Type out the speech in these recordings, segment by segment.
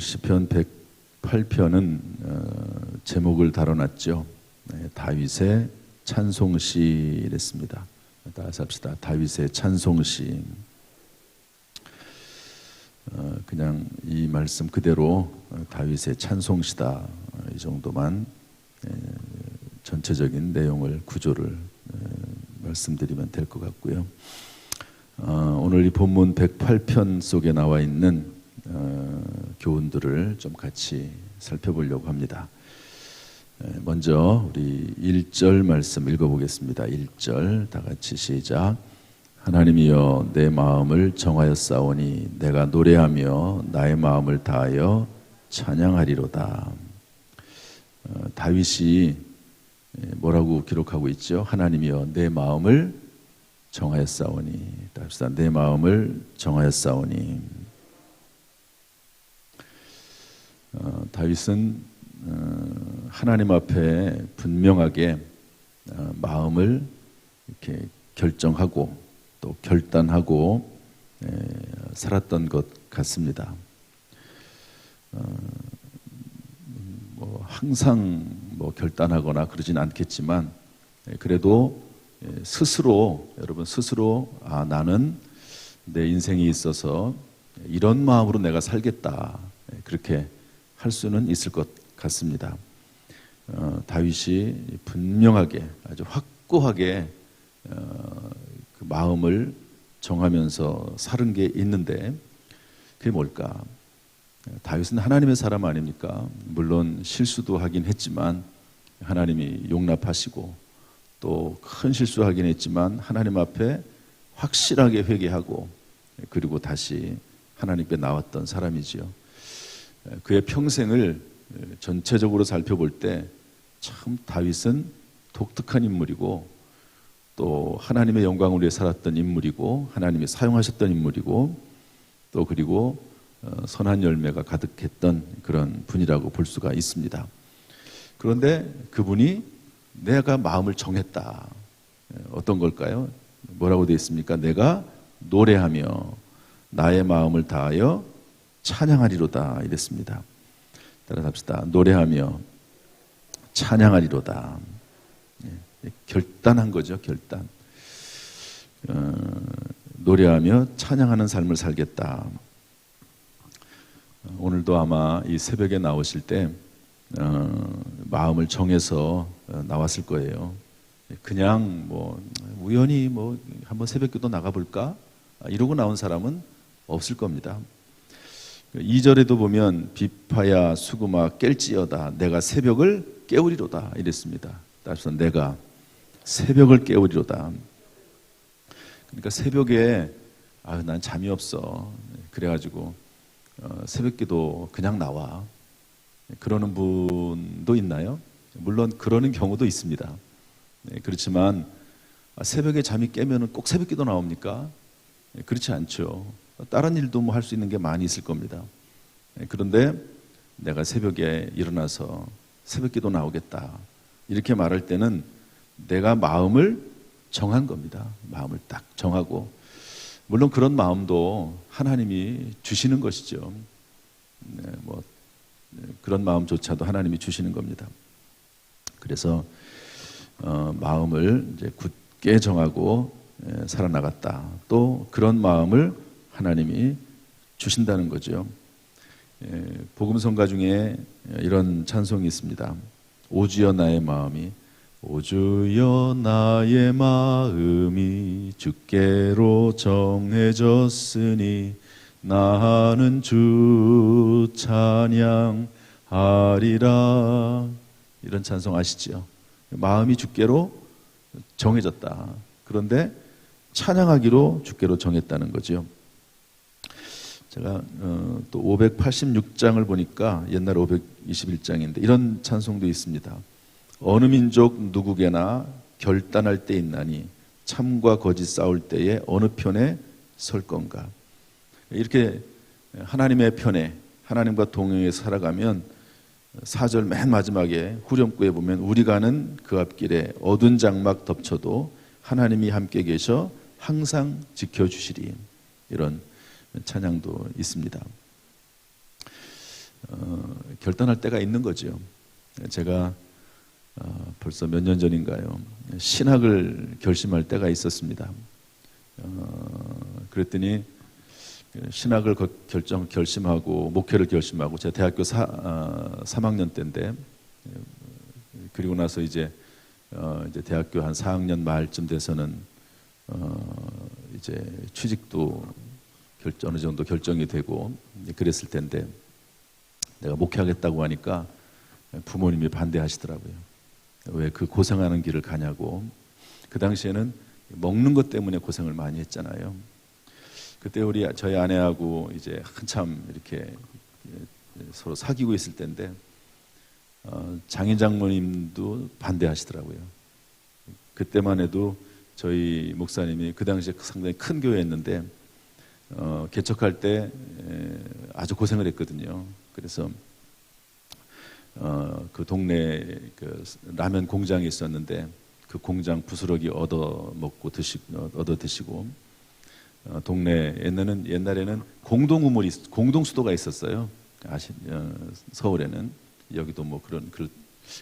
시편 108편은 어, 제목을 다뤄놨죠. 네, 다윗의 찬송시랬습니다. 따라서 합시다. 다윗의 찬송시. 어, 그냥 이 말씀 그대로 어, 다윗의 찬송시다 어, 이 정도만 에, 전체적인 내용을 구조를 에, 말씀드리면 될 것 같고요. 어, 오늘 이 본문 108편 속에 나와 있는 어, 교훈들을 좀 같이 살펴보려고 합니다. 에, 먼저 우리 1절 말씀 읽어보겠습니다. 1절 다 같이 시작. 하나님이여 내 마음을 정하였사오니 내가 노래하며 나의 마음을 다하여 찬양하리로다. 어, 다윗이 뭐라고 기록하고 있죠? 하나님이여 내 마음을 정하였사오니 답시다. 내 마음을 정하였사오니 어, 다윗은 어, 하나님 앞에 분명하게 어, 마음을 이렇게 결정하고 또 결단하고 에, 살았던 것 같습니다. 어, 뭐 항상 뭐 결단하거나 그러진 않겠지만 에, 그래도 에, 스스로 여러분 스스로 아 나는 내 인생이 있어서 이런 마음으로 내가 살겠다 에, 그렇게 할 수는 있을 것 같습니다. 어, 다윗이 분명하게 아주 확고하게 어, 그 마음을 정하면서 살은 게 있는데 그게 뭘까? 다윗은 하나님의 사람 아닙니까? 물론 실수도 하긴 했지만 하나님이 용납하시고 또 큰 실수하긴 했지만 하나님 앞에 확실하게 회개하고 그리고 다시 하나님께 나왔던 사람이지요. 그의 평생을 전체적으로 살펴볼 때 참 다윗은 독특한 인물이고 또 하나님의 영광을 위해 살았던 인물이고 하나님이 사용하셨던 인물이고 또 그리고 어, 선한 열매가 가득했던 그런 분이라고 볼 수가 있습니다. 그런데 그분이 내가 마음을 정했다. 어떤 걸까요? 뭐라고 되어 있습니까? 내가 노래하며 나의 마음을 다하여 찬양하리로다 이랬습니다. 따라 합시다. 노래하며 찬양하리로다. 결단한 거죠, 결단. 어, 노래하며 찬양하는 삶을 살겠다. 오늘도 아마 이 새벽에 나오실 때 어, 마음을 정해서 어, 나왔을 거예요. 그냥 뭐 우연히 뭐 한번 새벽기도 나가볼까 이러고 나온 사람은 없을 겁니다. 2절에도 보면 비파야 수구마 깰지어다 내가 새벽을 깨우리로다 이랬습니다. 따라서 내가 새벽을 깨우리로다. 그러니까 새벽에 아, 난 잠이 없어. 그래가지고 어, 새벽기도 그냥 나와. 그러는 분도 있나요? 물론 그러는 경우도 있습니다. 네, 그렇지만 아, 새벽에 잠이 깨면 꼭 새벽기도 나옵니까? 네, 그렇지 않죠. 다른 일도 뭐 할 수 있는 게 많이 있을 겁니다. 네, 그런데 내가 새벽에 일어나서 새벽 기도 나오겠다. 이렇게 말할 때는 내가 마음을 정한 겁니다. 마음을 딱 정하고 물론 그런 마음도 하나님이 주시는 것이죠. 네, 뭐 네, 그런 마음조차도 하나님이 주시는 겁니다. 그래서 어, 마음을 이제 굳게 정하고 예, 살아나갔다. 또 그런 마음을 하나님이 주신다는 거죠. 예, 복음성가 중에 이런 찬송이 있습니다. 오주여 나의 마음이 오주여 나의 마음이 주께로 정해졌으니 나는 주 찬양하리라 이런 찬송 아시죠? 마음이 주께로 정해졌다. 그런데 찬양하기로 주께로 정했다는 거죠. 제가 어, 또 586장을 보니까 옛날 521장인데 이런 찬송도 있습니다. 어느 민족 누구게나 결단할 때 있나니 참과 거짓 싸울 때에 어느 편에 설 건가? 이렇게 하나님의 편에 하나님과 동행해 살아가면 사절 맨 마지막에 후렴구에 보면 우리 가는 그 앞길에 어두운 장막 덮쳐도 하나님이 함께 계셔 항상 지켜주시리 이런 찬양도 있습니다. 어, 결단할 때가 있는 거죠. 제가 어, 벌써 몇 년 전인가요? 신학을 결심할 때가 있었습니다. 어, 그랬더니 신학을 거- 결정 결심하고 목회를 결심하고 제가 대학교 사, 어, 3학년 때인데 그리고 나서 이제 어, 이제 대학교 한 4학년 말쯤 돼서는 어, 이제 취직도 결, 어느 정도 결정이 되고 그랬을 텐데 내가 목회하겠다고 하니까 부모님이 반대하시더라고요. 왜 그 고생하는 길을 가냐고. 그 당시에는 먹는 것 때문에 고생을 많이 했잖아요. 그때 우리 저희 아내하고 이제 한참 이렇게 서로 사귀고 있을 때인데 어, 장인 장모님도 반대하시더라고요. 그때만 해도 저희 목사님이 그 당시에 상당히 큰 교회였는데 어, 개척할 때 에, 아주 고생을 했거든요. 그래서 어, 그 동네 그 라면 공장이 있었는데 그 공장 부스러기 얻어 먹고 드시 어, 얻어 드시고 어, 동네 옛날에는 옛날에는 공동 우물이 있- 공동 수도가 있었어요. 아시 어, 서울에는 여기도 뭐 그런 그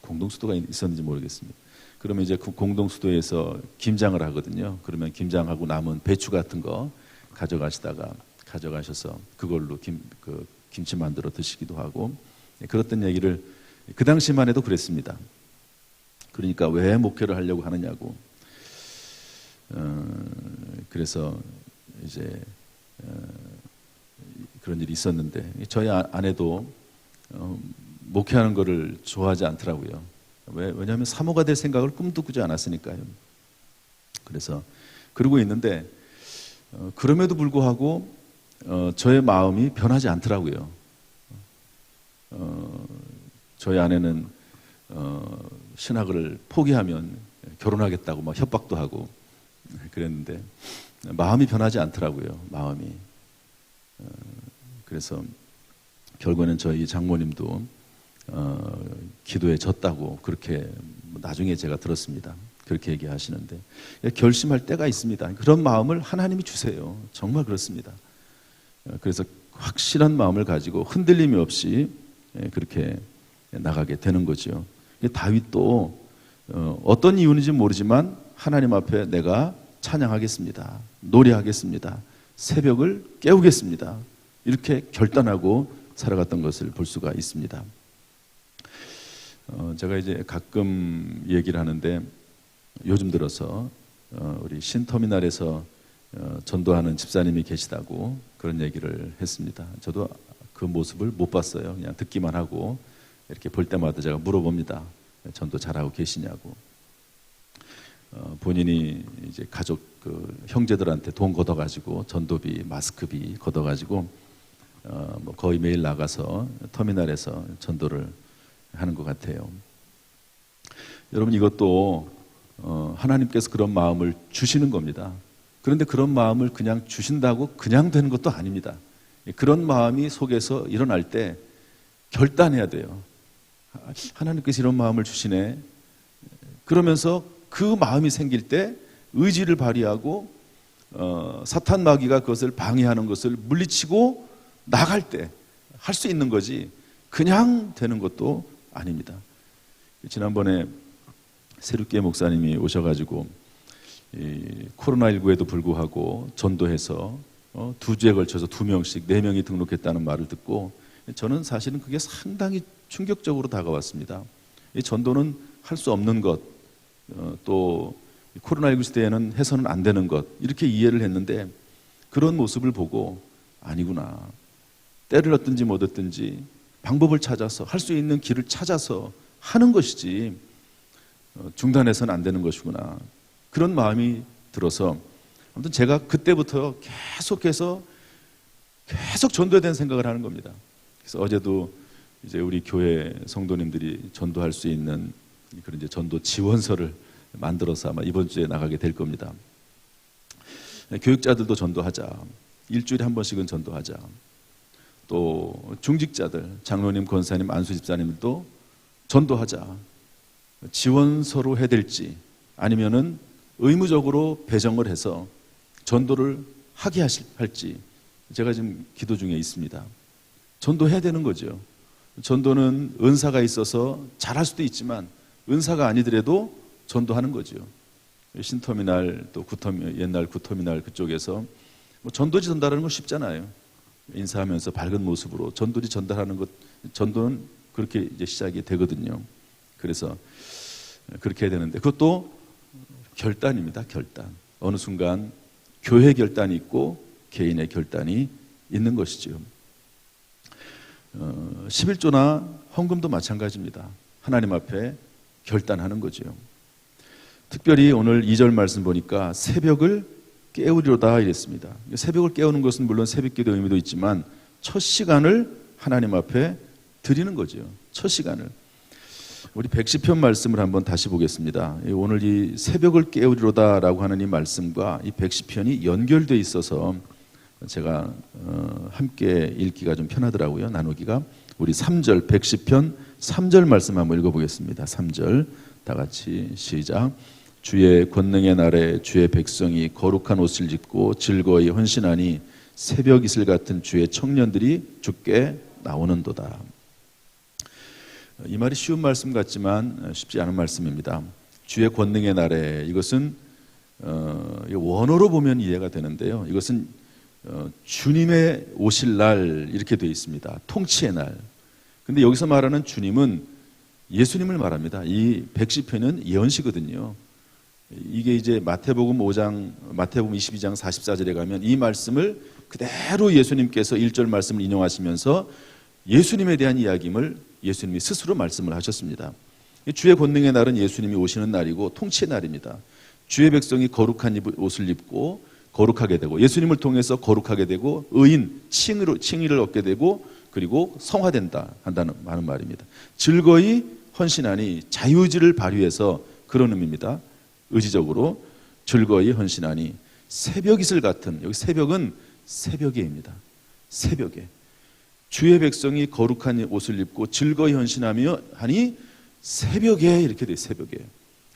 공동 수도가 있었는지 모르겠습니다. 그러면 이제 그 공동 수도에서 김장을 하거든요. 그러면 김장하고 남은 배추 같은 거 가져가시다가 가져가셔서 그걸로 김, 그 김치 만들어 드시기도 하고 예, 그랬던 얘기를 그 당시만 해도 그랬습니다. 그러니까 왜 목회를 하려고 하느냐고. 어, 그래서 이제 어, 그런 일이 있었는데 저희 아- 아내도 어, 목회하는 거를 좋아하지 않더라고요. 왜? 왜냐하면 사모가 될 생각을 꿈도 꾸지 않았으니까요. 그래서 그러고 있는데 어, 그럼에도 불구하고 어, 저의 마음이 변하지 않더라고요. 어, 저희 아내는 어, 신학을 포기하면 결혼하겠다고 막 협박도 하고 그랬는데 마음이 변하지 않더라고요. 마음이 어, 그래서 결국에는 저희 장모님도 어, 기도에 졌다고 그렇게 나중에 제가 들었습니다. 그렇게 얘기하시는데 결심할 때가 있습니다. 그런 마음을 하나님이 주세요. 정말 그렇습니다. 어, 그래서 확실한 마음을 가지고 흔들림이 없이 예, 그렇게 나가게 되는 거죠. 다윗도 어, 어떤 이유인지 모르지만 하나님 앞에 내가 찬양하겠습니다. 노래하겠습니다. 새벽을 깨우겠습니다. 이렇게 결단하고 살아갔던 것을 볼 수가 있습니다. 어, 제가 이제 가끔 얘기를 하는데 요즘 들어서 어, 우리 신터미널에서 어, 전도하는 집사님이 계시다고 그런 얘기를 했습니다. 저도 그 모습을 못 봤어요. 그냥 듣기만 하고 이렇게 볼 때마다 제가 물어봅니다. 전도 잘하고 계시냐고. 어, 본인이 이제 가족 그 형제들한테 돈 걷어가지고 전도비, 마스크비 걷어가지고 어, 뭐 거의 매일 나가서 터미널에서 전도를 하는 것 같아요. 여러분 이것도 어, 하나님께서 그런 마음을 주시는 겁니다. 그런데 그런 마음을 그냥 주신다고 그냥 되는 것도 아닙니다. 그런 마음이 속에서 일어날 때 결단해야 돼요. 하나님께서 이런 마음을 주시네. 그러면서 그 마음이 생길 때 의지를 발휘하고 어, 사탄 마귀가 그것을 방해하는 것을 물리치고 나갈 때 할 수 있는 거지 그냥 되는 것도 아닙니다. 지난번에 세류계 목사님이 오셔가지고 이 코로나19에도 불구하고 전도해서 어, 두 주에 걸쳐서 두 명씩 네 명이 등록했다는 말을 듣고 저는 사실은 그게 상당히 충격적으로 다가왔습니다. 이 전도는 할 수 없는 것, 어, 또 코로나19 시대에는 해서는 안 되는 것 이렇게 이해를 했는데 그런 모습을 보고 아니구나. 때를 얻든지 못 얻든지 방법을 찾아서 할 수 있는 길을 찾아서 하는 것이지 어, 중단해서는 안 되는 것이구나. 그런 마음이 들어서 아무튼 제가 그때부터 계속해서 계속 전도에 대한 생각을 하는 겁니다. 그래서 어제도 이제 우리 교회 성도님들이 전도할 수 있는 그런 이제 전도 지원서를 만들어서 아마 이번 주에 나가게 될 겁니다. 교육자들도 전도하자. 일주일에 한 번씩은 전도하자. 또 중직자들, 장로님, 권사님, 안수 집사님들도 전도하자. 지원서로 해될지 아니면은 의무적으로 배정을 해서 전도를 하게 하실, 할지 제가 지금 기도 중에 있습니다. 전도해야 되는 거죠. 전도는 은사가 있어서 잘할 수도 있지만 은사가 아니더라도 전도하는 거죠. 신터미날 또 구터미 옛날 구터미날 그쪽에서 뭐 전도지 전달하는 건 쉽잖아요. 인사하면서 밝은 모습으로 전도지 전달하는 것 전도는 그렇게 이제 시작이 되거든요. 그래서 그렇게 해야 되는데 그것도 결단입니다. 결단. 어느 순간 교회 결단이 있고 개인의 결단이 있는 것이죠. 어, 11조나 헌금도 마찬가지입니다. 하나님 앞에 결단하는 거죠. 특별히 오늘 2절 말씀 보니까 새벽을 깨우리로다 이랬습니다. 새벽을 깨우는 것은 물론 새벽기도 의미도 있지만 첫 시간을 하나님 앞에 드리는 거죠. 첫 시간을. 우리 110편 말씀을 한번 다시 보겠습니다. 오늘 이 새벽을 깨우리로다라고 하는 이 말씀과 이 110편이 연결돼 있어서 제가 어, 함께 읽기가 좀 편하더라고요. 나누기가 우리 3절 110편 3절 말씀 한번 읽어보겠습니다. 3절 다 같이 시작. 주의 권능의 날에 주의 백성이 거룩한 옷을 입고 즐거이 헌신하니 새벽 이슬 같은 주의 청년들이 죽게 나오는도다. 이 말이 쉬운 말씀 같지만 쉽지 않은 말씀입니다. 주의 권능의 날에 이것은 어, 원어로 보면 이해가 되는데요. 이것은 어, 주님의 오실 날 이렇게 되어 있습니다. 통치의 날. 근데 여기서 말하는 주님은 예수님을 말합니다. 이 백시편은 예언시거든요. 이게 이제 마태복음 5장, 마태복음 22장 44절에 가면 이 말씀을 그대로 예수님께서 1절 말씀을 인용하시면서 예수님에 대한 이야기임을 예수님이 스스로 말씀을 하셨습니다. 주의 권능의 날은 예수님이 오시는 날이고 통치의 날입니다. 주의 백성이 거룩한 옷을 입고 거룩하게 되고 예수님을 통해서 거룩하게 되고 의인 칭의로 칭의를 얻게 되고 그리고 성화된다 한다는 많은 말입니다. 즐거이 헌신하니 자유의지를 발휘해서 그런 의미입니다. 의지적으로 즐거이 헌신하니 새벽 이슬 같은 여기 새벽은 새벽에입니다. 새벽에 주의 백성이 거룩한 옷을 입고 즐거이 헌신하며 하니 새벽에 이렇게 돼 새벽에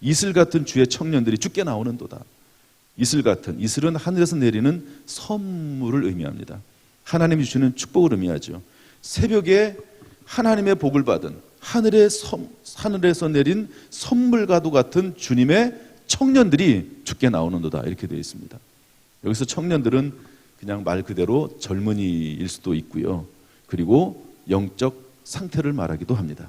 이슬 같은 주의 청년들이 죽게 나오는도다. 이슬 같은 이슬은 하늘에서 내리는 선물을 의미합니다. 하나님이 주시는 축복을 의미하죠. 새벽에 하나님의 복을 받은 하늘의 선, 하늘에서 내린 선물과도 같은 주님의 청년들이 죽게 나오는도다 이렇게 되어 있습니다. 여기서 청년들은 그냥 말 그대로 젊은이일 수도 있고요. 그리고 영적 상태를 말하기도 합니다.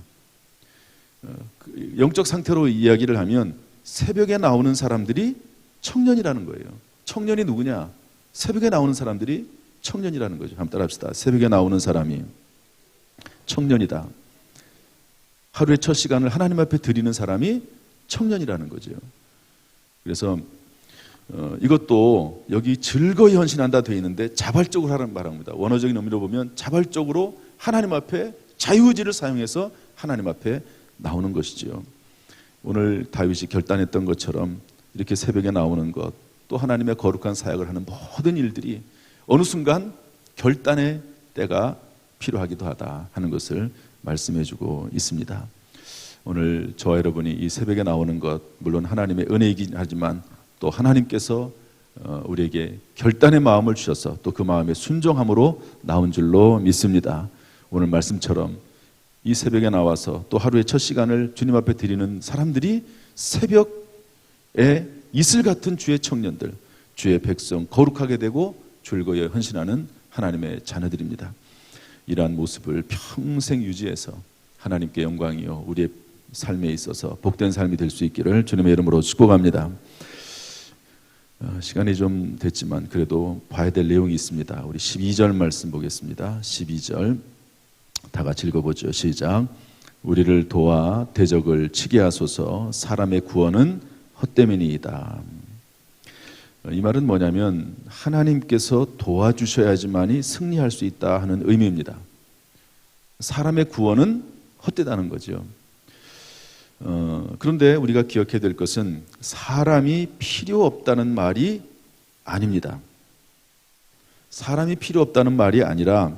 어, 그 영적 상태로 이야기를 하면 새벽에 나오는 사람들이 청년이라는 거예요. 청년이 누구냐? 새벽에 나오는 사람들이 청년이라는 거죠. 한번 따라합시다. 새벽에 나오는 사람이 청년이다. 하루의 첫 시간을 하나님 앞에 드리는 사람이 청년이라는 거죠. 그래서 어, 이것도 여기 즐거이 헌신한다 되어 있는데 자발적으로 하라는 말합니다. 원어적인 의미로 보면 자발적으로 하나님 앞에 자유의지를 사용해서 하나님 앞에 나오는 것이지요. 오늘 다윗이 결단했던 것처럼 이렇게 새벽에 나오는 것, 또 하나님의 거룩한 사역을 하는 모든 일들이 어느 순간 결단의 때가 필요하기도 하다 하는 것을 말씀해주고 있습니다. 오늘 저와 여러분이 이 새벽에 나오는 것 물론 하나님의 은혜이긴 하지만 또 하나님께서 어, 우리에게 결단의 마음을 주셔서 또 그 마음에 순종함으로 나온 줄로 믿습니다. 오늘 말씀처럼 이 새벽에 나와서 또 하루의 첫 시간을 주님 앞에 드리는 사람들이 새벽에 이슬 같은 주의 청년들, 주의 백성 거룩하게 되고 즐거이 헌신하는 하나님의 자녀들입니다. 이러한 모습을 평생 유지해서 하나님께 영광이요 우리의 삶에 있어서 복된 삶이 될 수 있기를 주님의 이름으로 축복합니다. 어, 시간이 좀 됐지만 그래도 봐야 될 내용이 있습니다. 우리 12절 말씀 보겠습니다. 12절 다 같이 읽어보죠. 시작. 우리를 도와 대적을 치게 하소서 사람의 구원은 헛되이니이다. 어, 이 말은 뭐냐면 하나님께서 도와주셔야지만이 승리할 수 있다 하는 의미입니다. 사람의 구원은 헛되다는 거죠. 어, 그런데 우리가 기억해야 될 것은 사람이 필요 없다는 말이 아닙니다. 사람이 필요 없다는 말이 아니라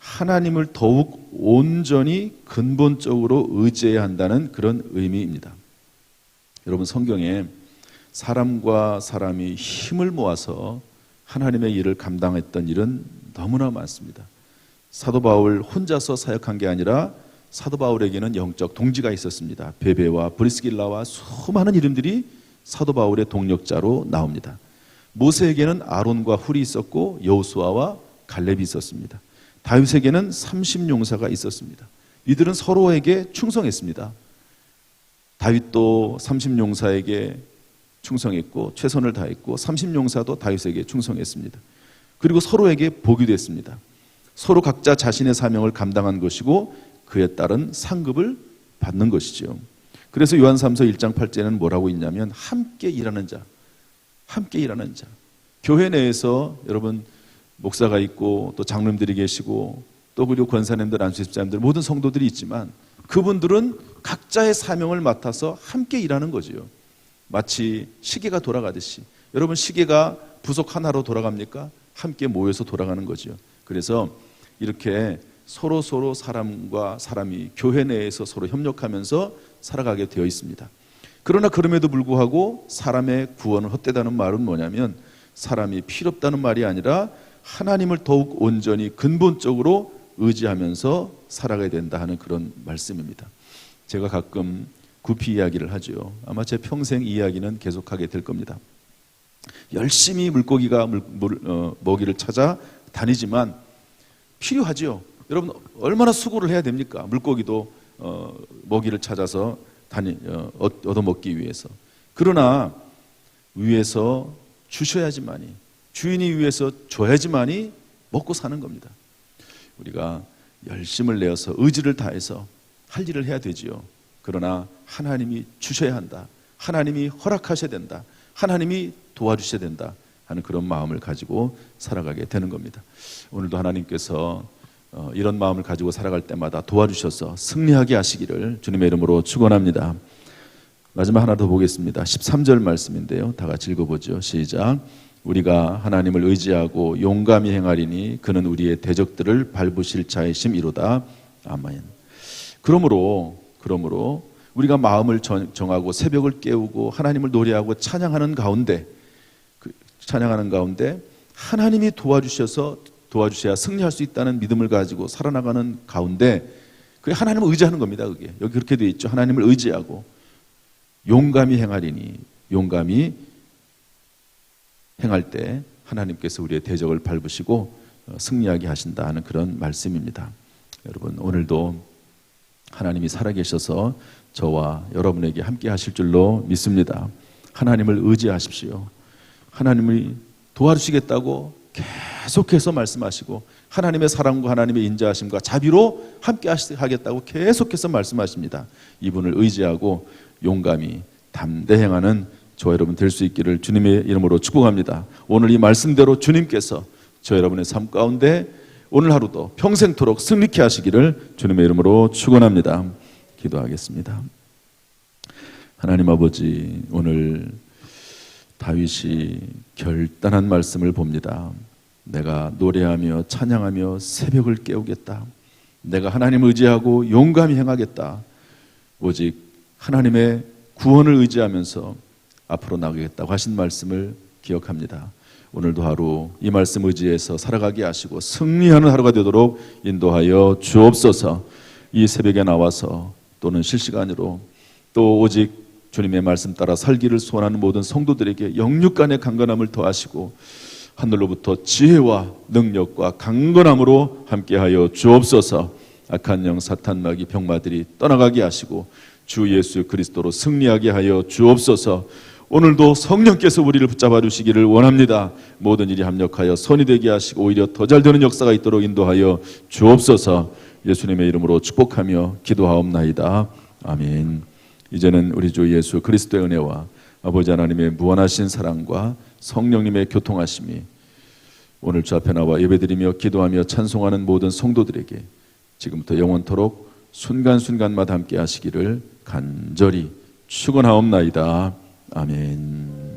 하나님을 더욱 온전히 근본적으로 의지해야 한다는 그런 의미입니다. 여러분 성경에 사람과 사람이 힘을 모아서 하나님의 일을 감당했던 일은 너무나 많습니다. 사도 바울 혼자서 사역한 게 아니라 사도 바울에게는 영적 동지가 있었습니다. 베베와 브리스길라와 수많은 이름들이 사도 바울의 동력자로 나옵니다. 모세에게는 아론과 훌이 있었고 여호수아와 갈렙이 있었습니다. 다윗에게는 30용사가 있었습니다. 이들은 서로에게 충성했습니다. 다윗도 30용사에게 충성했고 최선을 다했고 30용사도 다윗에게 충성했습니다. 그리고 서로에게 복이 됐습니다. 서로 각자 자신의 사명을 감당한 것이고 그에 따른 상급을 받는 것이죠. 그래서 요한 3서 1장 8절에는 뭐라고 있냐면 함께 일하는 자, 함께 일하는 자. 교회 내에서 여러분 목사가 있고 또 장로님들이 계시고 또 그리고 권사님들, 안수집사님들 모든 성도들이 있지만 그분들은 각자의 사명을 맡아서 함께 일하는 거지요. 마치 시계가 돌아가듯이 여러분 시계가 부속 하나로 돌아갑니까? 함께 모여서 돌아가는 거죠. 그래서 이렇게 서로 서로 사람과 사람이 교회 내에서 서로 협력하면서 살아가게 되어 있습니다. 그러나 그럼에도 불구하고 사람의 구원을 헛되다는 말은 뭐냐면 사람이 필요 없다는 말이 아니라 하나님을 더욱 온전히 근본적으로 의지하면서 살아가야 된다 하는 그런 말씀입니다. 제가 가끔 구피 이야기를 하죠. 아마 제 평생 이야기는 계속하게 될 겁니다. 열심히 물고기가 물, 물, 어, 먹이를 찾아 다니지만 필요하죠. 여러분 얼마나 수고를 해야 됩니까? 물고기도 어, 먹이를 찾아서 다니 어, 얻어 먹기 위해서. 그러나 위에서 주셔야지만이 주인이 위해서 줘야지만이 먹고 사는 겁니다. 우리가 열심을 내어서 의지를 다해서 할 일을 해야 되지요. 그러나 하나님이 주셔야 한다. 하나님이 허락하셔야 된다. 하나님이 도와주셔야 된다. 하는 그런 마음을 가지고 살아가게 되는 겁니다. 오늘도 하나님께서 어, 이런 마음을 가지고 살아갈 때마다 도와주셔서 승리하게 하시기를 주님의 이름으로 축원합니다. 마지막 하나 더 보겠습니다. 13절 말씀인데요. 다 같이 읽어보죠. 시작. 우리가 하나님을 의지하고 용감히 행하리니 그는 우리의 대적들을 밟으실 자이심 이로다. 아멘. 그러므로 그러므로 우리가 마음을 정하고 새벽을 깨우고 하나님을 노래하고 찬양하는 가운데 그 찬양하는 가운데 하나님이 도와주셔서 도와주셔야 승리할 수 있다는 믿음을 가지고 살아나가는 가운데 그게 하나님을 의지하는 겁니다. 그게 여기 그렇게 되어 있죠. 하나님을 의지하고 용감히 행하리니 용감히 행할 때 하나님께서 우리의 대적을 밟으시고 어, 승리하게 하신다 하는 그런 말씀입니다. 여러분 오늘도 하나님이 살아계셔서 저와 여러분에게 함께 하실 줄로 믿습니다. 하나님을 의지하십시오. 하나님이 도와주시겠다고 계속해서 말씀하시고 하나님의 사랑과 하나님의 인자하심과 자비로 함께 하겠다고 계속해서 말씀하십니다. 이분을 의지하고 용감히 담대 행하는 저 여러분 될 수 있기를 주님의 이름으로 축복합니다. 오늘 이 말씀대로 주님께서 저 여러분의 삶 가운데 오늘 하루도 평생토록 승리케 하시기를 주님의 이름으로 축원합니다. 기도하겠습니다. 하나님 아버지 오늘 다윗이 결단한 말씀을 봅니다. 내가 노래하며 찬양하며 새벽을 깨우겠다. 내가 하나님 의지하고 용감히 행하겠다. 오직 하나님의 구원을 의지하면서 앞으로 나가겠다고 하신 말씀을 기억합니다. 오늘도 하루 이 말씀 의지해서 살아가게 하시고 승리하는 하루가 되도록 인도하여 주옵소서. 이 새벽에 나와서 또는 실시간으로 또 오직 주님의 말씀 따라 살기를 소원하는 모든 성도들에게 영육간의 강건함을 더하시고 하늘로부터 지혜와 능력과 강건함으로 함께하여 주옵소서. 악한 영 사탄 마귀 병마들이 떠나가게 하시고 주 예수 그리스도로 승리하게 하여 주옵소서. 오늘도 성령께서 우리를 붙잡아 주시기를 원합니다. 모든 일이 합력하여 선이 되게 하시고 오히려 더 잘 되는 역사가 있도록 인도하여 주옵소서. 예수님의 이름으로 축복하며 기도하옵나이다. 아멘. 이제는 우리 주 예수 그리스도의 은혜와 아버지 하나님의 무한하신 사랑과 성령님의 교통하심이 오늘 주 앞에 나와 예배드리며 기도하며 찬송하는 모든 성도들에게 지금부터 영원토록 순간순간마다 함께 하시기를 간절히 축원하옵나이다. 아멘.